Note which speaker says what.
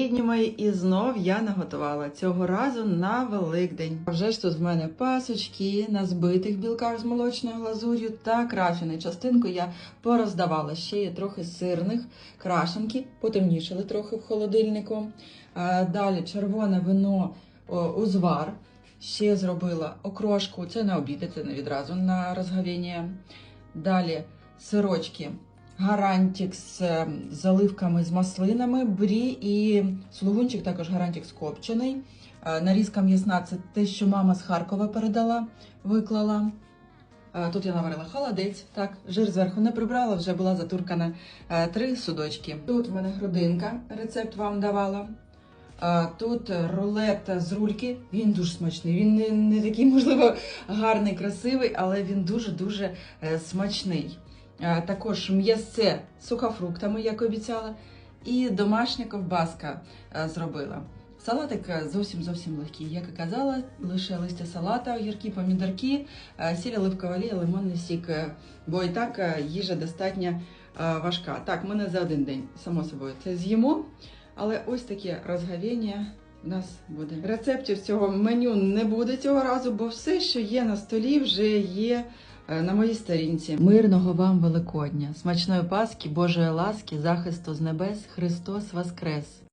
Speaker 1: рідні мої, і знов я наготувала цього разу на Великдень. Вже ж тут в мене пасочки на збитих білках з молочною глазур'ю та крашений. Частинку я пороздавала. Ще є трохи сирних крашенки, потемнішали трохи в холодильнику. Далі червоне вино узвар. Ще зробила окрошку, це на обід, це не відразу на розгавіння. Далі сирочки. Гарантік з е, заливками з маслинами, брі і слугунчик також гарантік скопчений. Е, Нарізка м'ясна це те, що мама з Харкова передала, виклала. Е, Тут я наварила холодець, так, жир зверху не прибрала, вже була затуркана три судочки. Тут в мене грудинка, рецепт вам давала. Тут рулет з рульки, він дуже смачний. Він не, не такий, можливо, гарний, красивий, але він дуже-дуже смачний. Також м'ясце з сухофруктами, як обіцяла, і домашня ковбаска зробила. Салатик зовсім зовсім легкий. Як і казала, лише листя салата, огірки, помідорки, сіль, оливкова олія, лимонний сік, бо і так їжа достатньо важка. Так, ми не за один день, само собою, це з'їмо, але ось таке розгавіння в нас буде. Рецептів цього меню не буде цього разу, бо все, що є на столі, вже є е, на моїй сторінці. Мирного вам Великодня, смачної Пасхи, Божої ласки, захисту з небес, Христос Воскрес!